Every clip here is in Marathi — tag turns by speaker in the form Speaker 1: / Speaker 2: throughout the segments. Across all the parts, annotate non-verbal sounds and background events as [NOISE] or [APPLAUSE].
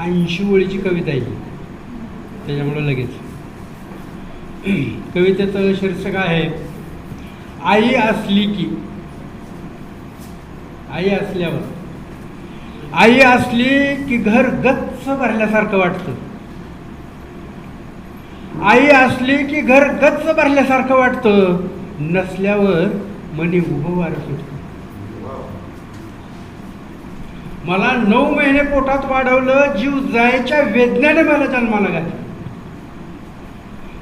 Speaker 1: ऐंशी ओळीची कविता आहे. ही. त्याच्यामुळं लगेच. कवितेचं शीर्षक आहे आई असली की आई असल्यावर. आई असली की घर गच्च भरल्यासारखं वाटतं. आई असली की घर गच्च भरल्यासारखं वाटतं. नसल्यावर मनी उभं वारं सुटतं. मला नऊ महिने पोटात वाढवलं जीव जायच्या वेदनेने मला जन्माला घातलं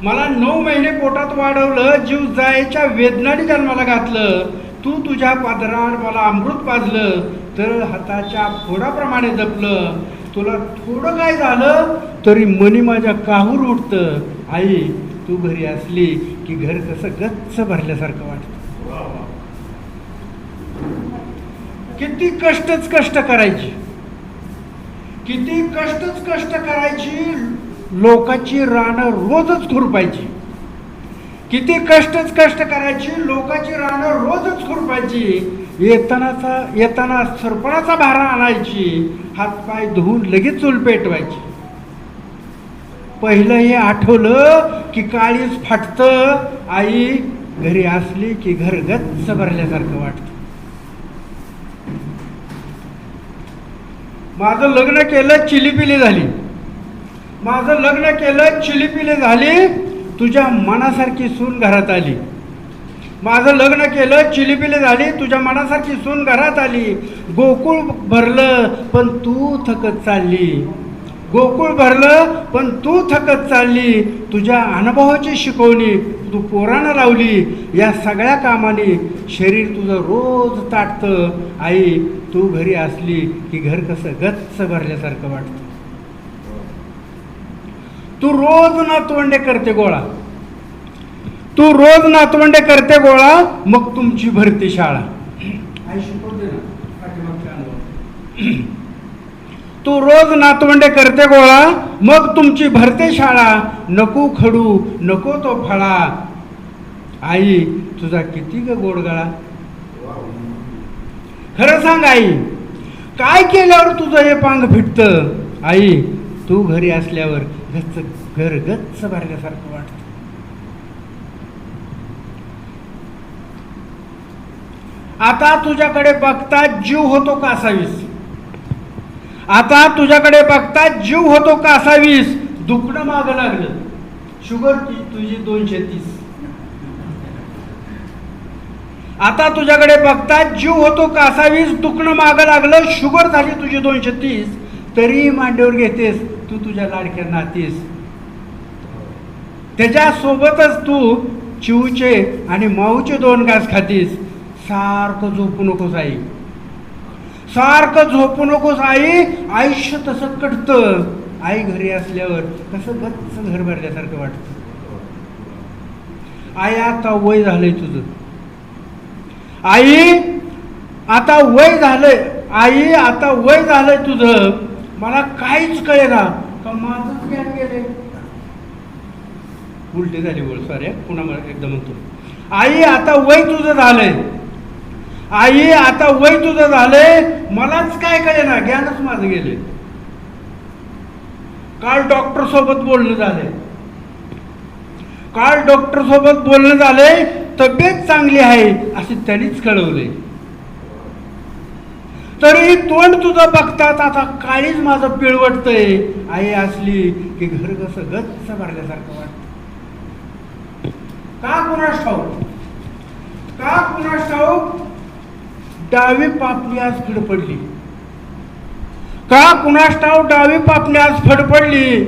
Speaker 1: मला नऊ महिने पोटात वाढवलं जीव जायच्या वेदनाने जन्माला घातलं. तू तुझ्या पादरात मला अमृत पाजलं तर हाताच्या फोडाप्रमाणे जपलं. तुला थोडं काय झालं तरी मनी माझ्या काहूर उठतं आई तू घरी असली की घर कसं गच्च भरल्यासारखं वाटतं. किती कष्टच कष्ट करायची. किती कष्टच कष्ट करायची लोकाची रानं रोजच खुरपायची. किती कष्टच कष्ट करायची लोकाची रानं रोजच खुरपायची. येतानाचा येताना सरपणाचा भारा आणायची हातपाय धुवून लगेच चूल पेटवायची. पहिलं हे आठवलं की काळीच फाटतं आई घरी असली की घर गच्च भरल्यासारखं वाटतं. माझं लग्न केलं चिलीपिली झाली. माझं लग्न केलं चिलीपिली झाली तुझ्या मनासारखी सून घरात आली. माझं लग्न केलं चिलीपिली झाली तुझ्या मनासारखी सून घरात आली. गोकुळ भरलं पण तू थकत चालली. गोकुळ भरलं पण तू थकत चालली. तुझ्या अनुभवाची शिकवणी तू पोरानं लावली. या सगळ्या कामाने शरीर तुझं रोज ताटतं. आई तू घरी असली की घर कसं गच्च भरल्यासारखं वाटतं. तू रोज नातवंडे करते गोळा. तू रोज नातवंडे करते गोळा मग तुमची भरती शाळा. तू रोज नातवंडे करते गोळा मग तुमची भरते शाळा. नको खडू नको तो फळा. आई तुझा किती ग गोडगळा. खरं सांग आई काय केल्यावर तुझं हे पांग फिटतं? आई तू घरी असल्यावर गच्च घर गच्च भरल्यासारखं वाटतं. आता तुझ्याकडे बघता जीव होतो का असावीस? आता तुझ्याकडे बघता जीव होतो का असावीस? दुखणं मागं लागलं. शुगर तुझी दोनशे तीस. आता तुझ्याकडे बघता जीव होतो कासावीस दुखणं मागं लागलं शुगर झाली तुझी दोनशे तीस तरी मांडीवर घेतेस तू तुझ्या लाडक्या नातीस. त्याच्यासोबतच तू चिवचे आणि माऊचे दोन घास खातीस. सारखं झोपू नकोस आई. सारखं झोपू नकोस आई. आयुष्य तसं कटतं. आई घरी असल्यावर कसं गच्च घर भरल्यासारखं वाटतं. आई आता वय झालंय तुझं. आई आता वय झालंय. आई आता वय झालंय तुझं. मला काहीच कळेना. का माझंच ज्ञान गेलंय? उलटी झाली बोल सॉरी पुन्हा मला एकदा म्हणतो. आई आता वय तुझं झालंय. आई आता वय तुझं झालंय. मलाच काय कळेना. ज्ञानच माझं गेले काल डॉक्टर सोबत बोलणं झालंय. काल डॉक्टर सोबत बोलणं झालंय. तब्येत चांगली आहे असे त्यांनीच कळवले. तरी तोंड तुझं बघतात आता काळीच माझं पिळवटतंय. आई असली की घर कसं गच्च भरल्यासारखं वाटतं. का कुणास ठाऊक? का कुणास ठाऊक? डावी पापणी आज फड पडली. का कुणास ठाऊक? डावी पापणी आज फड पडली.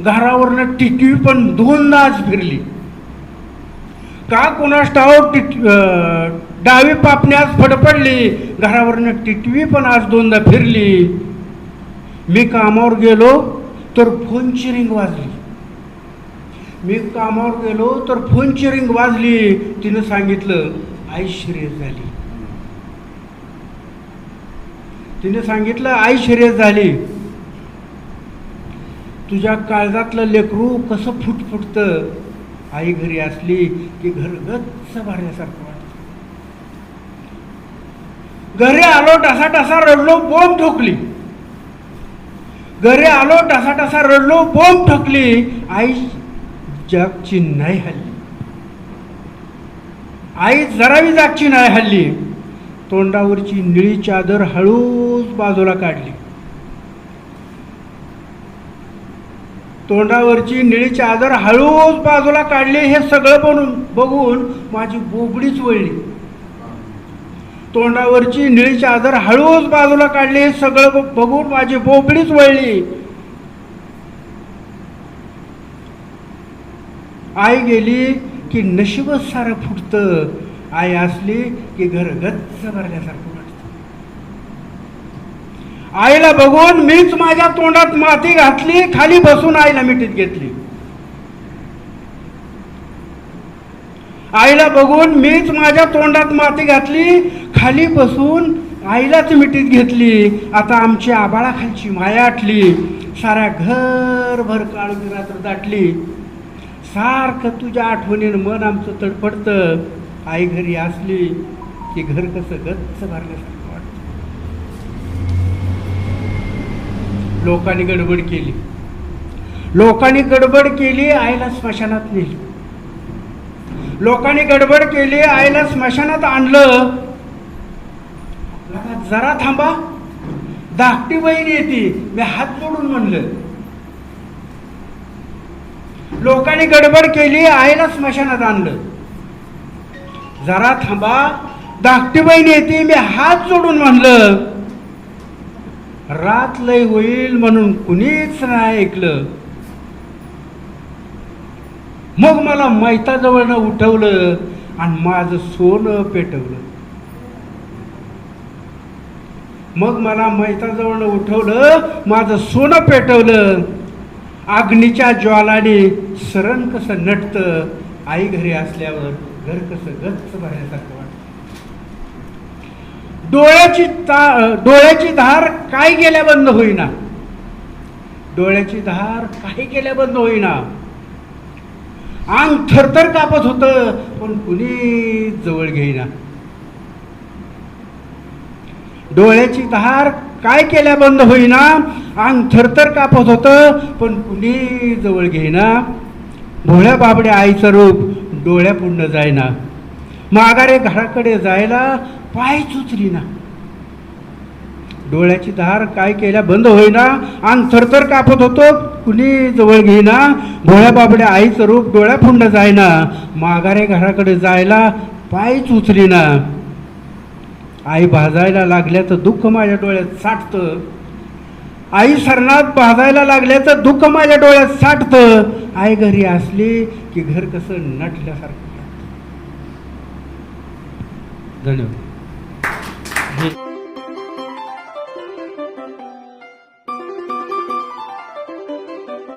Speaker 1: घरावरनं टिटवी पण दोनदा आज फिरली. का कुणास ठाऊक टिट डावी पापणी आज फडफडली घरावरनं टिटवी पण आज दोनदा फिरली. मी कामावर गेलो तर फोनची रिंग वाजली. मी कामावर गेलो तर फोनची रिंग वाजली. तिनं सांगितलं आई सिरियस झाली. तिने सांगितलं आई सिरियस झाली. तुझ्या काळजातलं लेकरू कसं फुटफुटतं? आई घरी असली की घर गच्च भरल्यासारखं वाटतं. घरी आलो टसा टसा रडलो बोंब ठोकली. घरी आलो टसा टसा रडलो बोंब ठोकली. आई जगची नाही हल्ली. आई जरावी जागची नाही हल्ली. तोंडावरची निळी चादर हळूच बाजूला काढली. तोंडावरची निळी चादर हळूच बाजूला काढली हे सगळं बनून बघून माझी बोबडीच वळली. तोंडावरची निळी चादर हळूच बाजूला काढली हे सगळं बघून माझी बोबडीच वळली. आई गेली की नशीबच सारं फुटतं. आई असली की घर गच्च भरल्यासारखं आईला बघून मीच माझ्या तोंडात माती घातली खाली बसून आईला मिठीत घेतली. आईला बघून मीच माझ्या तोंडात माती घातली खाली बसून आईलाच मिठीत घेतली. आता आमची आबाळाखालची माया आटली. साऱ्या घरभर काळून रात्र दाटली. सारखं तुझ्या आठवणीनं मन आमचं तडफडतं. आई घरी असली की घर कसं गच्च भरल्यासारखं वाटतं लोकांनी गडबड केली. लोकांनी गडबड केली आईला स्मशानात नेली. लोकांनी गडबड केली आईला स्मशानात आणलं. जरा थांबा. धाकटी बहीण येते मी हात जोडून म्हणलं. लोकांनी गडबड केली आईला स्मशानात आणलं. जरा थांबा. धाकटी बहीण येते मी हात जोडून म्हणलं. रात लय होईल म्हणून कुणीच नाही ऐकलं. मग मला मैताजवळनं उठवलं आणि माझं सोनं पेटवलं. मग मला मैताजवळनं उठवलं माझं सोनं पेटवलं. अग्नीच्या ज्वालाने सरण कसं नटतं आई घरी असल्यावर घर कसं गच्च भरण्यासारखं डोळ्याची ता डोळ्याची धार काय गेल्या बंद होईना. डोळ्याची धार काही गेल्या बंद होईना. अंग थरथर कापत होतं पण कुणी जवळ घेईना. डोळ्याची धार काय केल्या बंद होईना अंग थरथर कापत होतं पण कुणी जवळ घेईना. भोळ्या बाबड्या आईचं रूप डोळ्या पुढं जायना. माघारे घराकडे जायला पायच उचलीना. डोळ्याची धार काय केल्या बंद होईना. आणि थरथर कापत होतो कुणी जवळ घेईना. भोळ्या बाबड्या आईचं रूप डोळ्या पुंड जायना माघारे घराकडे जायला पायच उचलीना. आई भाजायला लागल्याचं दुःख माझ्या डोळ्यात साठतं. आई सरणात भाजायला लागल्याचं दुःख माझ्या डोळ्यात साठतं. आई घरी असली की घर कसं नटल्यासारखं धन्यवाद.
Speaker 2: हे [LAUGHS]